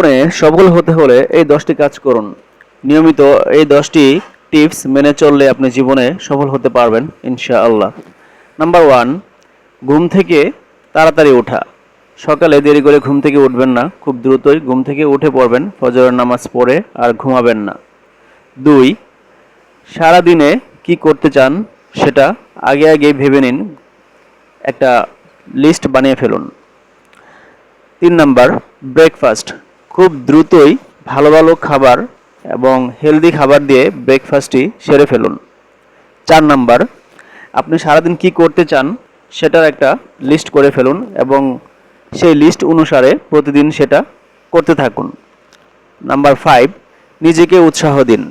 জীবনে সফল হতে হলে এই দশটি কাজ করুন। নিয়মিত এই দশটি টিপস মেনে চললে আপনি জীবনে সফল হতে পারবেন, ইনশাআল্লাহ। নাম্বার ওয়ান, ঘুম থেকে তাড়াতাড়ি ওঠা। সকালে দেরি করে ঘুম থেকে উঠবেন না, খুব দ্রুতই ঘুম থেকে উঠে পড়বেন, ফজরের নামাজ পড়ে আর ঘুমাবেন না। দুই, সারাদিনে কি করতে চান সেটা আগে আগে ভেবে নিন, একটা লিস্ট বানিয়ে ফেলুন। তিন নাম্বার, ব্রেকফাস্ট। খুব দ্রুতই ভালো ভালো খাবার এবং হেলদি খাবার দিয়ে ব্রেকফাস্টটি সেরে ফেলুন। চার নাম্বার, আপনি সারাদিন কি করতে চান সেটার একটা লিস্ট করে ফেলুন এবং সেই লিস্ট অনুসারে প্রতিদিন সেটা করতে থাকুন। নাম্বার ফাইভ নিজেকে উৎসাহ দিন।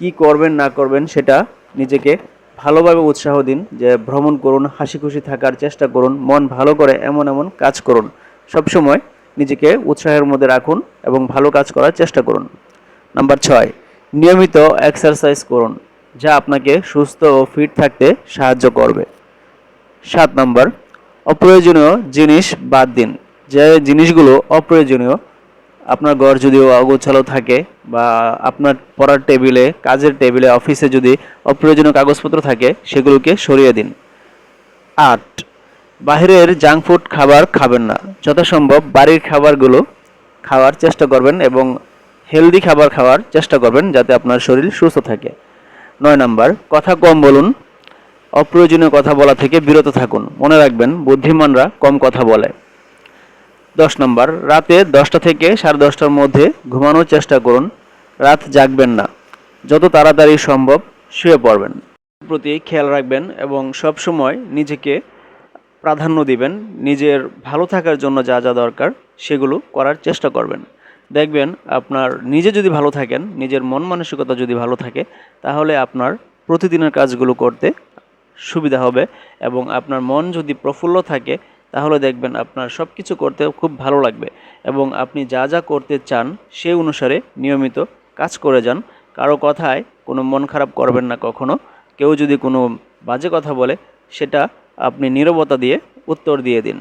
কি করবেন, না করবেন সেটা নিজেকে ভালোভাবে উৎসাহ দিন যে ভ্রমণ করুন হাসি খুশি থাকার চেষ্টা করুন, মন ভালো করে এমন এমন কাজ করুন। সবসময় নিজেকে উৎসাহের মধ্যে রাখুন এবং ভালো কাজ করার চেষ্টা করুন। নাম্বার ছয়, নিয়মিত এক্সারসাইজ করুন, যা আপনাকে সুস্থ ও ফিট থাকতে সাহায্য করবে। সাত নম্বর, অপ্রয়োজনীয় জিনিস বাদ দিন, যে জিনিসগুলো অপ্রয়োজনীয়। আপনার ঘর যদি অগোছালো থাকে বা আপনার পড়ার টেবিলে, কাজের টেবিলে, অফিসে যদি অপ্রয়োজনীয় কাগজপত্র থাকে, সেগুলোকে সরিয়ে দিন। আট বাইরের জাঙ্ক ফুড খাবার খাবেন না। যথাসম্ভব বাড়ির খাবারগুলো খাওয়ার চেষ্টা করবেন এবং হেলদি খাবার খাওয়ার চেষ্টা করবেন যাতে আপনার শরীর সুস্থ থাকে। নয় নাম্বার, কথা কম বলুন, অপ্রয়োজনীয় কথা বলা থেকে বিরত থাকুন। মনে রাখবেন, বুদ্ধিমানরা কম কথা বলে। দশ নম্বর, রাতে দশটা থেকে সাড়ে দশটার মধ্যে ঘুমানোর চেষ্টা করুন। রাত জাগবেন না। যত তাড়াতাড়ি সম্ভব শুয়ে পড়বেন। প্রতি খেয়াল রাখবেন এবং সব সময় নিজেকে প্রাধান্য দিবেন, নিজের ভালো থাকার জন্য যা যা দরকার সেগুলো করার চেষ্টা করবেন। দেখবেন আপনার নিজে যদি ভালো থাকেন, নিজের মন মানসিকতা যদি ভালো থাকে, তাহলে আপনার প্রতিদিনের কাজগুলো করতে সুবিধা হবে এবং আপনার মন যদি প্রফুল্ল থাকে, তাহলে দেখবেন আপনার সব কিছু করতে খুব ভালো লাগবে এবং আপনি যা যা করতে চান সেই অনুসারে নিয়মিত কাজ করে যান। কারও কথায় কোনো মন খারাপ করবেন না কখনো। কেউ যদি কোনো বাজে কথা বলে, সেটা আপনি নীরবতা দিয়ে উত্তর দিয়ে দিন।